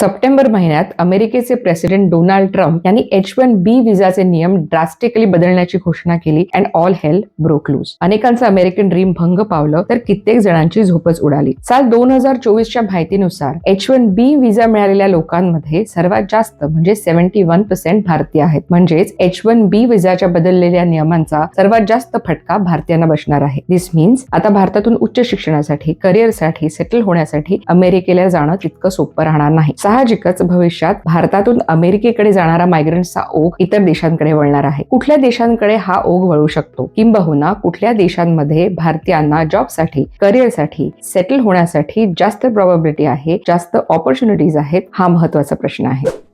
September महिन्यात अमेरिकेचे president Donald Trump यांनी एच वन बी विजाचे नियम ड्रास्टिकली बदलण्याची घोषणा केली and all hell broke loose अनेकांचं अमेरिकन ड्रीम भंग पावलं तर कित्येक जणांची झोपच उडाली. साल दोन हजार चोवीसच्या माहितीनुसार एच वन बी विजा मिळालेल्या लोकांमध्ये सर्वात जास्त म्हणजे सेव्हन्टी वन पर्सेंट भारतीय आहेत. म्हणजेच एच वन बी विजाच्या बदललेल्या नियमांचा सर्वात जास्त फटका भारतीयांना बसणार आहे. दिस मीन्स आता भारतातून उच्च शिक्षणासाठी करिअरसाठी सेटल होण्यासाठी अमेरिकेला जाणं तितकं सोपं राहणार नाही. साहजिकच भविष्यात भारतातून अमेरिकेकडे जाणारा मायग्रंटचा ओघ इतर देशांकडे वळणार आहे. कुठल्या देशांकडे हा ओघ वळू शकतो? किंबहुना कुठल्या देशांमध्ये भारतीयांना जॉबसाठी करिअरसाठी सेटल होण्यासाठी जास्त प्रॉबिलिटी आहे जास्त ऑपॉर्च्युनिटीज आहेत हा महत्त्वाचा प्रश्न आहे.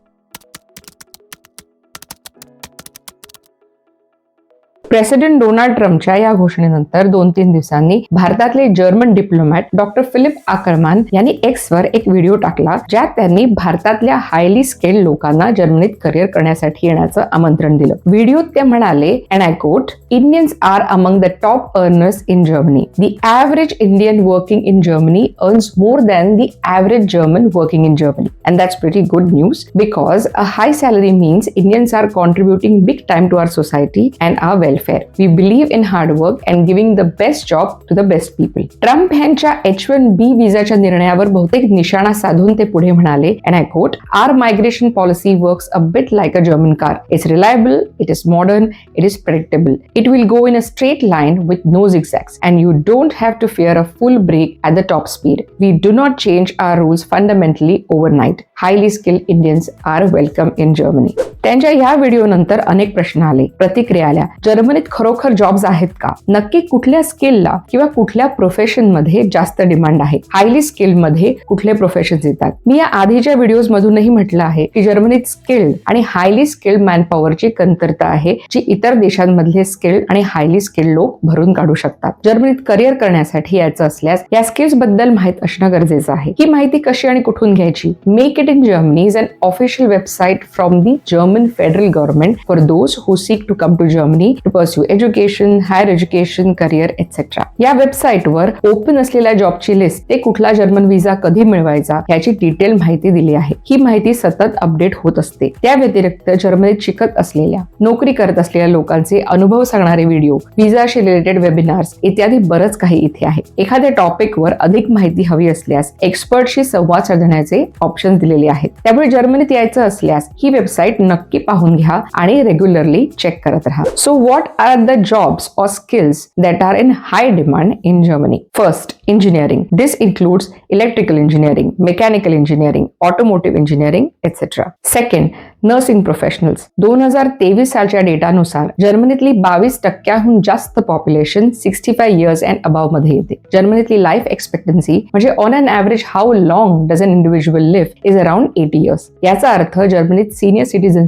प्रेसिडेंट डोनाल्ड ट्रम्पच्या या घोषणेनंतर दोन तीन दिवसांनी भारतातले German diplomat doctor Philipp Ackermann यांनी एक्स वर एक व्हिडिओ टाकला ज्यात त्यांनी भारतातल्या हायली स्किल्ड लोकांना जर्मनीत करिअर करण्यासाठी येण्याचं आमंत्रण दिलं. व्हिडिओत ते म्हणाले and I quote Indians are among the top earners in Germany the average Indian working in Germany earns more than the average German working in Germany and that's that's good news because a high salary means Indians are contributing big time to our society and our our welfare. We believe in hard work and giving the best job to the best people. Trump यांच्या H one B विजाच्या निर्णयावर बहुतेक निशाणा साधून ते पुढे म्हणाले and I quote our migration policy works a bit like a German car it's reliable it is modern it is predictable it will go in a straight line with no zigzags and you don't have to fear a full break at the top speed. We do not change our rules fundamentally overnight. Highly skilled Indians are welcome in Germany. त्यांच्या या video नंतर अनेक प्रश्न आले. प्रतिक्रिया आल्या. जर्मनीत खरोखर जॉब्स आहेत का? नक्की कुठल्या स्किलला किंवा कुठल्या प्रोफेशनमध्ये जास्त डिमांड आहे? हायली स्किलमध्ये कुठले प्रोफेशन येतात? मी या आधीच्या व्हिडिओज मधूनही म्हटलं आहे की जर्मनीत स्किल्ड आणि हायली स्किल्ड मॅनपॉवरची कमतरता आहे जी इतर देशांमधले स्किल्ड आणि हायली स्किल्ड लोक भरून काढू शकतात. जर्मनीत करिअर करण्यासाठी यायचं असल्यास या स्किल्सबद्दल माहीत असणं गरजेचं आहे. ही माहिती कशी आणि कुठून घ्यायची? Make it in Germany is an official website from the German federal government for those who seek to come to Germany to pursue education higher education career etc. या वेबसाईटवर ओपन असलेल्या जॉबची लिस्ट ते कुठला जर्मन व्हिसा कधी मिळवायचा याची detail माहिती दिली आहे. ही माहिती सतत अपडेट होत असते. त्या व्यतिरिक्त जर्मनीत शिकत असलेल्या नोकरी करत असलेल्या लोकांचे अनुभव सांगणारे व्हिडिओ व्हिसाशी रिलेटेड वेबिनार्स इत्यादी बरंच काही इथे आहे. एखाद्या टॉपिकवर अधिक माहिती हवी असल्यास एक्सपर्टशी संवाद साधण्याचे ऑप्शन दिलेले आहेत. त्यामुळे जर्मनीत यायचं असल्यास ही वेबसाईट नक्की पाहून घ्या आणि रेग्युलरली चेक करत राहा. So what are the jobs or skills that are in high demand in Germany first engineering this includes electrical engineering mechanical engineering automotive engineering etc. Second nursing professionals दोन हजार तेवीस सालच्या डेटानुसार जर्मनीतली बावीस टक्क्याहून जास्त population sixty five years and अबावमध्ये येते. जर्मनीतली लाईफ एक्सपेक्टन्सी म्हणजे on an average how long does individual live is around eighty years याचा अर्थ जर्मनीत सिनियर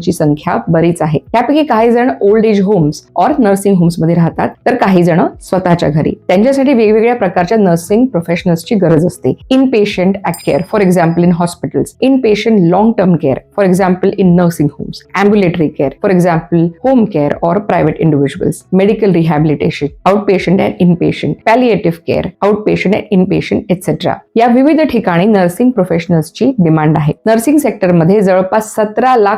सिटीजनची संख्या बरीच आहे. त्यापैकी काही जण old age homes or nursing होम्समध्ये राहतात तर काही जण स्वतःच्या घरी. त्यांच्यासाठी वेगवेगळ्या प्रकारच्या नर्सिंग प्रोफेशनल्सची गरज असते. Inpatient care for example in hospitals inpatient long term care for example in nursing homes ambulatory care for example home care or private individuals medical rehabilitation outpatient and inpatient palliative care outpatient and inpatient et cetera या विविध ठिकाणी nursing प्रोफेशनल्सची demand आहे. Nursing सेक्टरमध्ये जवळपास सतरा lakh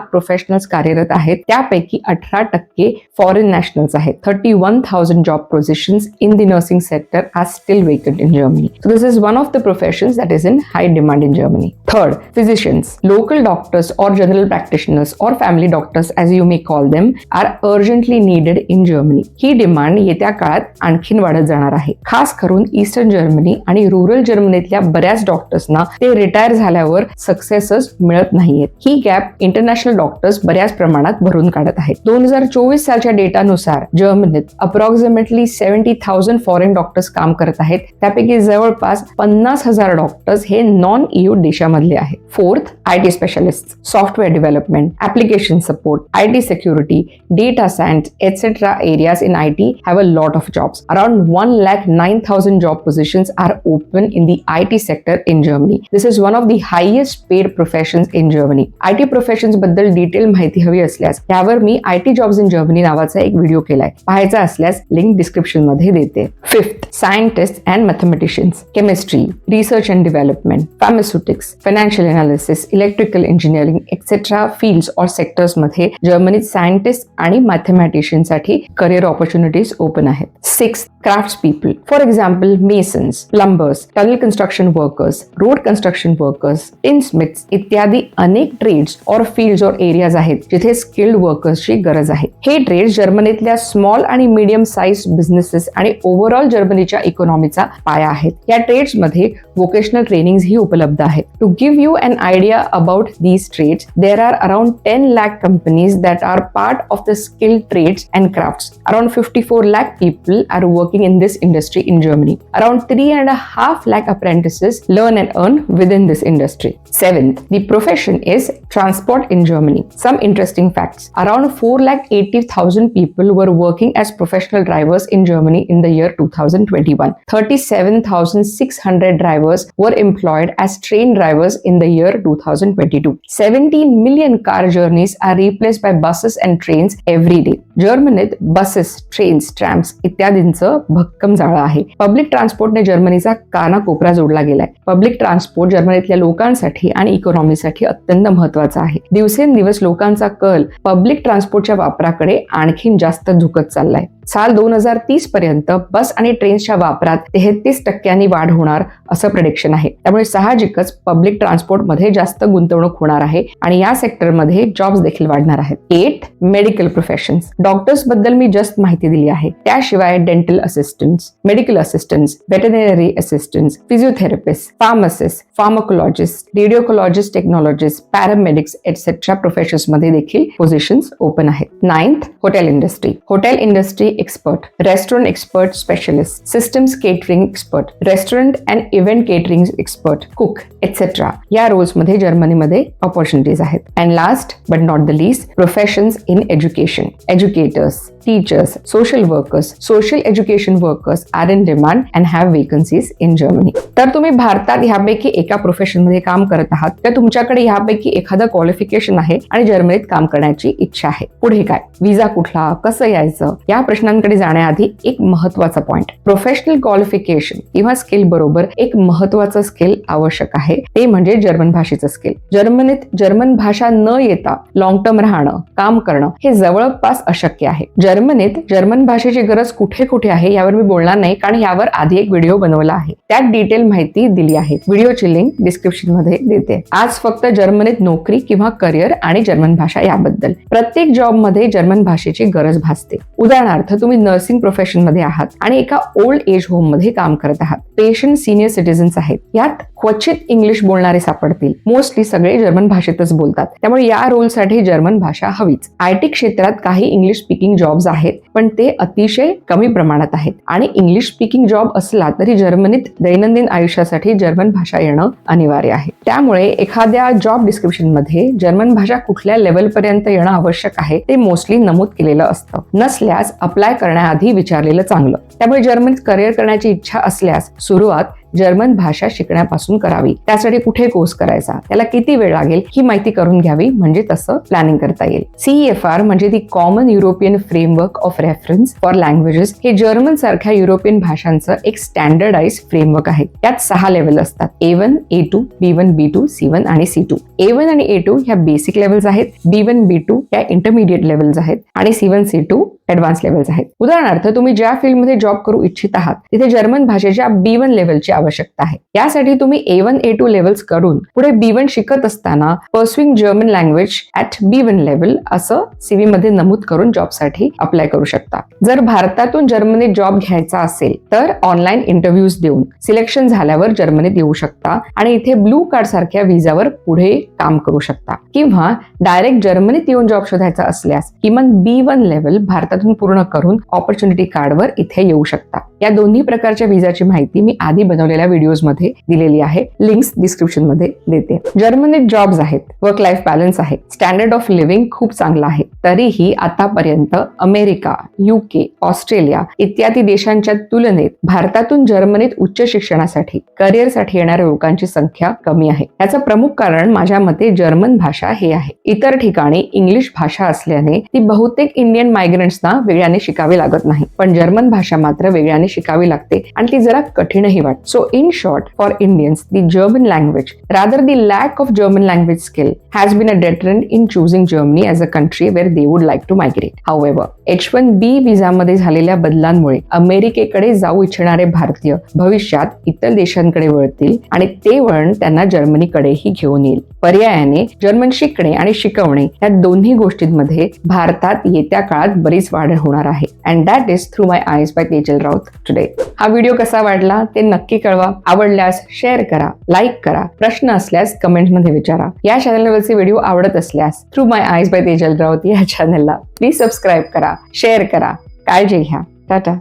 nationals कार्यरत आहेत. त्यापैकी अठरा टक्के फॉरेन नॅशनल्स आहेत. Thirty one thousand job positions in the nursing sector are still vacant in Germany so this is one of the professions that is in high demand in Germany third physicians local doctors or general practitioners or family doctors as you may call them are urgently needed in Germany. ही demand येत्या काळात आणखीन वाढत जाणार आहे. खास करून eastern Germany आणि रुरल जर्मनीतल्या बऱ्याच डॉक्टर्सना ते रिटायर झाल्यावर सक्सेसच मिळत नाहीयेत. ही गॅप इंटरनॅशनल डॉक्टर्स बऱ्याच प्रमाणात भरून काढत आहेत दोन हजार चोवीस सालच्या डेटानुसार जर्मनीत approximately seventy thousand foreign doctors काम करत आहेत त्यापैकी जवळपास पन्नास हजार डॉक्टर्स हे नॉन ईयू देशामधले आहेत fourth I T specialist software development application support I T security data science et cetera areas in I T have a lot of jobs around one lakh nine thousand job positions are open in the I T sector in Germany this is one of the highest paid professions in Germany I T प्रोफेशन्सबद्दल detail माहिती हवी असल्यास यावर मी I T jobs in Germany नावाचा एक video केलाय. पाहायचा असल्यास link डिस्क्रिप्शनमध्ये देते. Fifth scientist and mathematicians chemistry research and development pharmaceutics financial analysis electrical engineering et cetera field or सेक्टर्समध्ये जर्मनीत सायंटिस्ट आणि मॅथमॅटिशियनसाठी करिअर ऑपॉर्च्युनिटीज ओपन आहेत. Six crafts people for example masons plumbers tunnel construction workers road construction workers इन्स्मिथ्स इत्यादी अनेक trades और fields और areas आहेत जिथे स्किल्ड वर्कर्सची गरज आहे हे ट्रेड्स जर्मनीतल्या स्मॉल आणि मीडियम साईज बिझनेसेस आणि ओव्हरऑल जर्मनीच्या इकॉनॉमीचा पाया आहेत या ट्रेड्समध्ये वोकेशनल ट्रेनिंग ही उपलब्ध आहेत to give you an idea about these trades there are around ten lakh companies that are part of the skilled trades and crafts around fifty four lakh people are working in this industry in Germany. Around three and a half lakh apprentices learn and earn within this industry. Seventh, the profession is transport in Germany. Some interesting facts. Around 4,80,000 people were working as professional drivers in Germany in the year 2021. 37,600 drivers were employed as train drivers in the year 2022. 17 million car journeys are replaced by buses and trains every day. जर्मनीत buses trains trams इत्यादींचं भक्कम जाळं आहे public ट्रान्सपोर्टने जर्मनीचा काना कोपरा जोडला गेलाय पब्लिक ट्रान्सपोर्ट जर्मनीतल्या लोकांसाठी आणि इकॉनॉमीसाठी अत्यंत महत्त्वाचा आहे दिवसेंदिवस लोक लोकांचा कल पब्लिक ट्रान्सपोर्टच्या वापराकडे आणखीन जास्त झुकत चाललाय. साल दोन हजार तीस पर्यंत बस आणि ट्रेन्सच्या वापरात तेहतीस टक्क्यांनी वाढ होणार असं प्रेडिक्शन आहे. त्यामुळे साहजिकच पब्लिक ट्रान्सपोर्टमध्ये जास्त गुंतवणूक होणार आहे आणि या सेक्टरमध्ये जॉब्स देखील वाढणार आहेत. एट मेडिकल प्रोफेशन्स डॉक्टर्सबद्दल मी जस्ट माहिती दिली आहे. त्याशिवाय dental assistants medical assistants veterinary assistants physiotherapist pharmacist pharmacologist radiologist technologist paramedics etcetera प्रोफेशन्समध्ये देखील पोझिशन्स ओपन आहेत. Ninth hotel industry hotel industry expert restaurant expert specialist systems catering expert restaurant and event catering expert cook etcetera या रोल्समध्ये जर्मनीमध्ये opportunities आहेत. And last but not the least professions in education educators teachers social workers social education workers are in demand and have vacancies in Germany तर तुम्ही भारतात ह्यापैकी एका प्रोफेशनमध्ये काम करत आहात तर तुमच्याकडे ह्यापैकी एखादं क्वालिफिकेशन आहे आणि जर्मनीत काम करण्याची इच्छा आहे. पुढे काय? विजा कुठला? कसं यायचं? या प्रश्नांकडे जाण्याआधी एक महत्त्वाचा पॉइंट प्रोफेशनल क्वालिफिकेशन किंवा स्किल बरोबर एक महत्वाचं स्किल आवश्यक आहे. ते म्हणजे जर्मन भाषेचं स्किल जर्मनीत जर्मन भाषा न येता लॉंग टर्म राहणं काम करणं हे जवळपास अशक्य आहे. जर्मनीत जर्मन भाषेची गरज कुठे कुठे आहे यावर मी बोलणार नाही कारण यावर आधी एक व्हिडिओ बनवला आहे. त्यात डिटेल माहिती दिली आहे. व्हिडिओची लिंक डिस्क्रिप्शनमध्ये देते. आज फक्त जर्मनीत नोकरी किंवा करिअर आणि जर्मन भाषा याबद्दल. प्रत्येक जॉबमध्ये जर्मन भाषेची गरज भासते. उदाहरणार्थ तुम्ही नर्सिंग प्रोफेशनमध्ये आहात आणि एका ओल्ड एज होममध्ये काम करत आहात. पेशंट सिनियर सिटीजन्स आहेत. यात क्वचित इंग्लिश बोलणारे सापडतील. मोस्टली सगळे जर्मन भाषेतच बोलतात. त्यामुळे या रोलसाठी जर्मन भाषा हवीच. आय टी क्षेत्रात काही इंग्लिश स्पीकिंग जॉब्स आहेत पण ते अतिशय कमी प्रमाणात आहेत. आणि इंग्लिश स्पीकिंग जॉब असला तरी जर्मनीत दैनंदिन आयुष्यासाठी जर्मन भाषा येणं अनिवार्य आहे. त्यामुळे एखाद्या जॉब डिस्क्रिप्शनमध्ये जर्मन भाषा कुठल्या लेवल पर्यंत येणं आवश्यक आहे ते मोस्टली नमूद केलेलं असतं. नसल्यास अप्लाय करण्याआधी विचारलेलं चांगलं. त्यामुळे जर्मनीत करिअर करण्याची इच्छा असल्यास सुरुवात जर्मन भाषा शिकण्यापासून करावी. त्यासाठी कुठे कोर्स करायचा? त्याला किती वेळ लागेल? ही माहिती करून घ्यावी म्हणजे तसं प्लॅनिंग करता येईल. सीएफ आर म्हणजे the common European framework of reference for languages हे जर्मन सारख्या युरोपियन भाषांचं एक स्टँडर्डाइज फ्रेमवर्क आहे. त्यात सहा लेवल असतात. A one A two B one B two C one आणि सी टू ए वन आणि ए टू ह्या बेसिक लेवल्स आहेत. बी वन बी टू या इंटरमिडिएट लेवल्स आहेत. आणि C one C two advance levels आहेत. उदाहरणार्थ तुम्ही ज्या फील्डमध्ये जॉब करू इच्छित आहात तिथे जर्मन भाषेच्या बी वन लेवलची आवश्यकता आहे. यासाठी तुम्ही A one A two levels करून पुढे बी वन शिकत असताना pursuing German language at B one level असं सीव्ही मध्ये नमूद करून जॉबसाठी अप्लाय करू शकता. जर भारतातून जर्मनीत जॉब घ्यायचा असेल तर ऑनलाईन इंटरव्ह्यूज देऊन सिलेक्शन झाल्यावर जर्मनीत येऊ शकता आणि इथे ब्लू कार्ड सारख्या व्हिजावर पुढे काम करू शकता. किंवा डायरेक्ट जर्मनीत येऊन जॉब शोधायचा असल्यास किमान बी वन लेवल भारतात भारतातून पूर्ण करून ऑपॉर्च्युनिटी कार्डवर इथे येऊ शकता. या दोन्ही प्रकारच्या विजाची माहिती मी आधी बनवलेल्या व्हिडिओजमध्ये दिलेली आहे. लिंक्स डिस्क्रिप्शनमध्ये देते. जर्मनीत जॉब्स आहेत. वर्क लाईफ बॅलन्स आहे. स्टँडर्ड ऑफ लिव्हिंग खूप चांगलं आहे. तरीही आतापर्यंत अमेरिका युके ऑस्ट्रेलिया इत्यादी देशांच्या तुलनेत भारतातून जर्मनीत उच्च शिक्षणासाठी करिअरसाठी येणाऱ्या लोकांची संख्या कमी आहे. याचं प्रमुख कारण माझ्या मते जर्मन भाषा हे आहे. इतर ठिकाणी इंग्लिश भाषा असल्याने ती बहुतेक इंडियन मायग्रंट्सना वेगळ्याने शिकावी लागत नाही. पण जर्मन भाषा मात्र वेगळ्याने शिकावी लागते आणि ती जरा कठीणही वाटते so in short for Indians the German language rather the lack of German language skill has been a deterrent in choosing Germany as a country where they would like to migrate however H one B विजामध्ये झालेल्या बदलांमुळे अमेरिकेकडे जाऊ इच्छिणारे भारतीय भविष्यात इतर देशांकडे वळतील आणि ते वळण त्यांना जर्मनीकडेही घेऊन येईल. पर्यायाने जर्मन शिकणे आणि शिकवणे या दोन्ही गोष्टींमध्ये भारतात येत्या काळात बरीच वाढ होणार आहे. And that is through my eyes by Tejal Raut today हा व्हिडिओ कसा वाटला ते नक्की कळवा. आवडल्यास शेअर करा लाईक करा प्रश्न असल्यास कमेंटमध्ये विचारा. या चॅनलवरचे व्हिडिओ आवडत असल्यास through my eyes by Tejal Raut या चॅनलला प्लीज सबस्क्राईब करा शेअर करा. काळजी घ्या. टाटा.